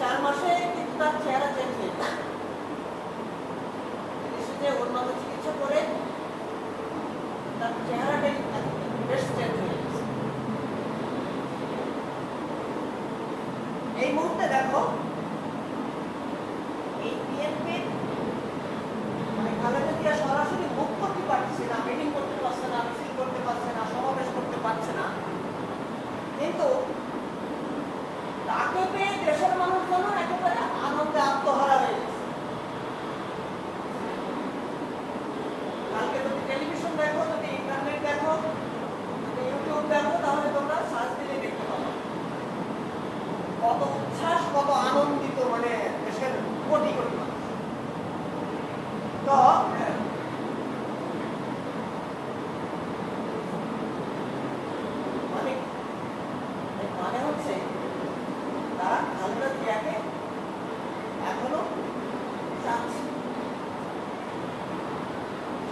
তার চেহারা চেঞ্জ হয়ে যায় যে উন্নত চিকিৎসা করে তার চেহারাটাই বেশ চেঞ্জ হয়ে এই মুহূর্তে দেখো, এই বিএনপি মানে সরাসরি মুখ করতে পারছে না মিটিং করতে পারছে না মিছিল করতে পারছে না, সমাবেশ করতে পারছে না কিন্তু তাকে পেয়ে দেশের মানুষজন একেবারে আনন্দে আত্মহারা হয়ে গেছে কালকে যদি টেলিভিশন দেখো যদি ইন্টারনেট দেখো যদি ইউটিউব দেখো, তাহলে তোমরা সার্চ দিলে দেখতে পাবো। কত উচ্ছ্বাস, কত আনন্দিত মানে দেশের কোটি কোটি তো মানে মানে হচ্ছে, তারা খালেদা জিয়াকে এখনও চাচ্ছে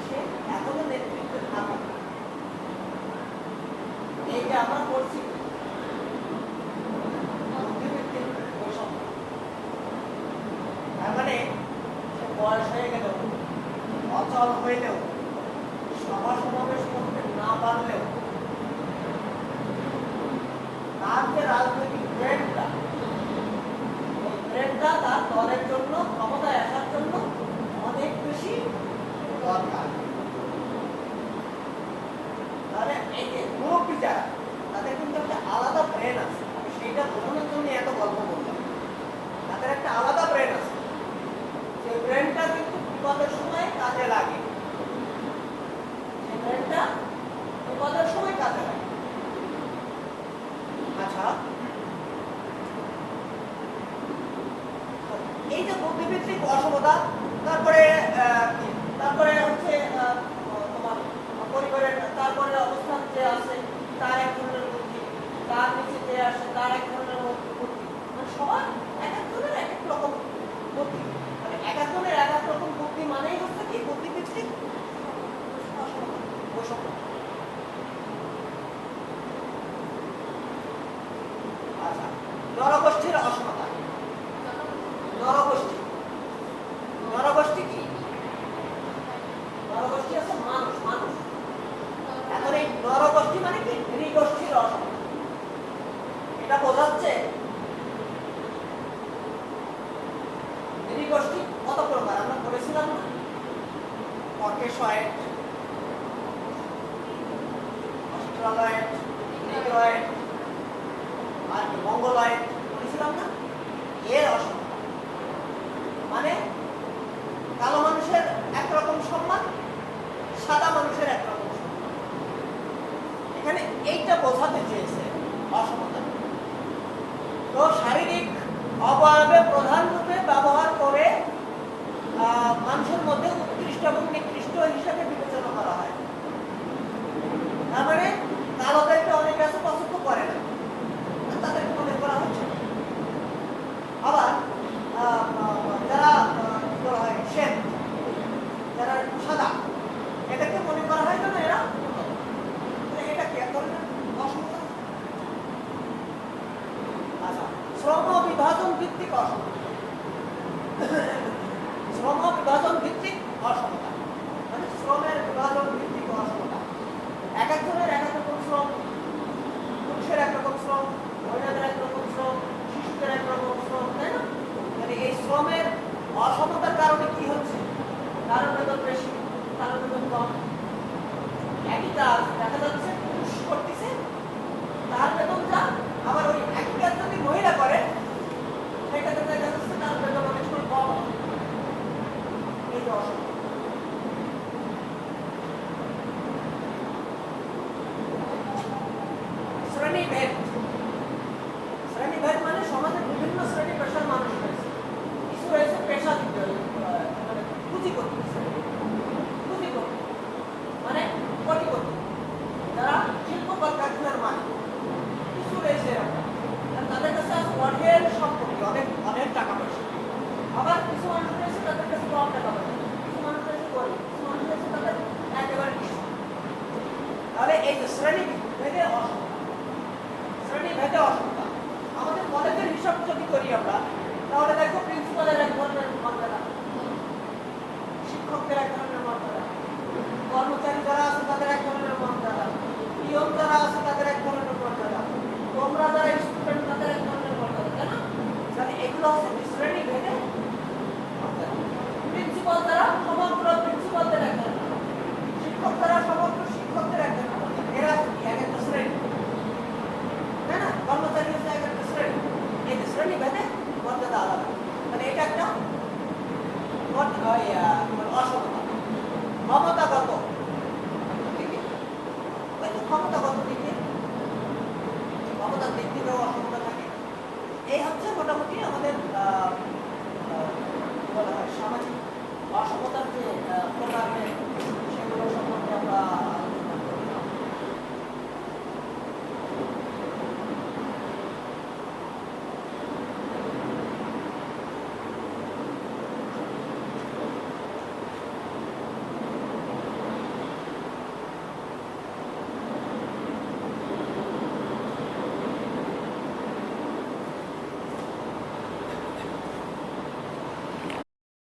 সে এখনও নেতৃত্বে থাকা এই যে আমরা করছি বুদ্ধিবৃত্তির বৈষম্য। তার মানে সে বয়স হয়ে গেল অচল হইলেও সভা সমাবেশ করতে না পারলেও, তার যে রাজনৈতিক ব্রেনটা ওই তার দলের জন্য, ক্ষমতায় আসার জন্য অনেক বেশি দরকার। তাহলে এই যে মুরব্বী যারা তাদের কিন্তু একটা আলাদা ব্রেন আছে। সেইটা বোঝানোর জন্য এত গল্প বললাম তাদের একটা আলাদা ব্রেনটা কিন্তু বিপদের সময় কাজে লাগে। বিপদের সময় কাজে লাগে। আচ্ছা। এই যে বুদ্ধিভিত্তিক অসমতা, তারপরে তারপরে হচ্ছে তোমার পরিবারের, তারপরে অবস্থান যে আছে, তার এক ধরনের বুদ্ধি, তার নিচে যে আসে তার এক ধরনের বুদ্ধি মানে সবার এক একজনের এক এক রকম বুদ্ধি মানে এক একজনের এক এক রকম বুদ্ধি মানেই হচ্ছে কি বুদ্ধিভিত্তিক অসমতা বৈষম্য আচ্ছা নরগোষ্ঠীর অসমতা নরগোষ্ঠী নরগোষ্ঠী কি নরগোষ্ঠী আছে মানুষ মানুষ এখন এই নরগোষ্ঠী মানে কি? নৃগোষ্ঠীর অসমতা এটা বোঝাচ্ছে নৃগোষ্ঠী কত প্রকার? আমরা বলেছিলাম না? আর মঙ্গলয়েড বলেছিলাম না? এর অসমতা মানে এইটা বোঝাতে চেয়েছে অসমতা। তো শারীরিক অবয়বে প্রধান রূপে ব্যবহার করে মানুষের মধ্যে উৎকৃষ্ট এবং নিকৃষ্ট হিসাবে বিবেচনা করা হয়। তার মানে 光。তাহলে এই শ্রেণি ভেদে অসমতা শ্রেণি অসমতা আমাদের কলেজের হিসাব যদি করি আমরা, তাহলে দেখো প্রিন্সিপালের এক ধরনের মর্যাদা শিক্ষকদের এক ধরনের মর্যাদা কর্মচারী যারা আছে, তাদের এক ধরনের মর্যাদা নিয়ম যারা আছে, তাদের এক ধরনের মর্যাদা তোমরা যারা স্টুডেন্ট তাদের এক ধরনের মর্যাদা তাই না? এগুলো হচ্ছে মানে মানে কোয়ালিটি ভেদে মর্যাদা আলাদা। মানে এটা একটা অসমতা। ক্ষমতাগত দিকে। ক্ষমতাগত দিকে ক্ষমতার দিক থেকেও অসমতা থাকে। এই হচ্ছে মোটামুটি আমাদের বলা হয়, সামাজিক অসমতার যে প্রকারের সেগুলো সম্পর্কে আমরা